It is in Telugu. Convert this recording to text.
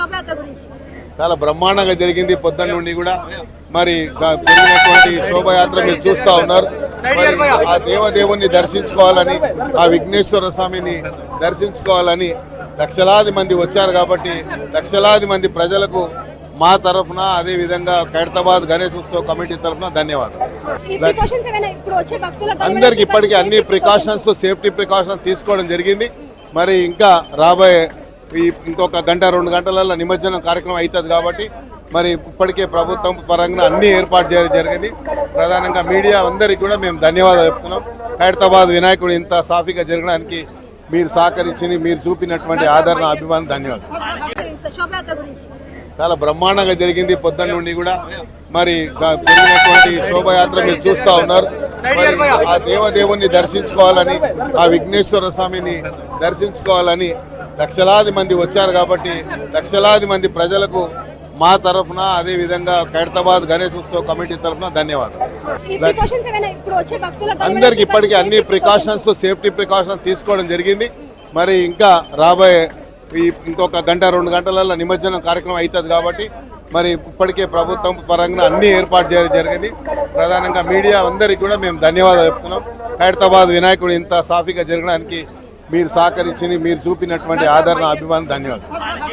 శోభయాత్ర గురించి. చాలా బ్రహ్మాండంగా జరిగింది పొద్దున్న నుండి కూడా. మరి జరిగినటువంటి శోభయాత్ర మీరు చూస్తా ఉన్నారు. మరి ఆ దేవదేవుణ్ణి దర్శించుకోవాలని ఆ విఘ్నేశ్వర స్వామిని దర్శించుకోవాలని లక్షలాది మంది వచ్చారు కాబట్టి లక్షలాది మంది ప్రజలకు మా తరఫున అదే విధంగా ఖైరతాబాద్ గణేష్ ఉత్సవ కమిటీ తరఫున ధన్యవాదాలు. అందరికి ఇప్పటికీ అన్ని ప్రికాషన్స్ సేఫ్టీ ప్రికాషన్స్ తీసుకోవడం జరిగింది. మరి ఇంకా రాబోయే ఈ ఇంకొక గంట రెండు గంటలలో నిమజ్జనం కార్యక్రమం అవుతుంది కాబట్టి మరి ఇప్పటికే ప్రభుత్వం పరంగా అన్ని ఏర్పాటు చేయడం జరిగింది. ప్రధానంగా మీడియా అందరికీ కూడా మేము ధన్యవాదాలు చెప్తున్నాం. హైదరాబాద్ వినాయకుడు ఇంత సాఫీగా జరగడానికి మీరు సహకరించింది మీరు చూపినటువంటి ఆదరణ అభిమానం ధన్యవాదాలు. చాలా బ్రహ్మాండంగా జరిగింది పొద్దున్న నుండి కూడా. మరి జరిగినటువంటి శోభయాత్ర మీరు చూస్తా ఉన్నారు. మరి ఆ దేవదేవుణ్ణి దర్శించుకోవాలని ఆ విఘ్నేశ్వర స్వామిని దర్శించుకోవాలని లక్షలాది మంది వచ్చారు కాబట్టి లక్షలాది మంది ప్రజలకు మా తరఫున అదే విధంగా ఖైరతాబాద్ గణేష్ ఉత్సవ కమిటీ తరఫున ధన్యవాదాలు. అందరికి ఇప్పటికీ అన్ని ప్రికాషన్స్ సేఫ్టీ ప్రికాషన్స్ తీసుకోవడం జరిగింది. మరి ఇంకా రాబోయే ఈ ఇంకొక గంట రెండు గంటలలో నిమజ్జనం కార్యక్రమం అవుతుంది కాబట్టి మరి ఇప్పటికే ప్రభుత్వం పరంగా అన్ని ఏర్పాటు చేయడం జరిగింది. ప్రధానంగా మీడియా అందరికి కూడా మేము ధన్యవాదాలు చెప్తున్నాం. ఖైరతాబాద్ వినాయకుడు ఇంత సాఫీగా జరగడానికి మీరు సహకరించింది మీరు చూపినటువంటి ఆదరణ అభిమానం ధన్యవాదాలు.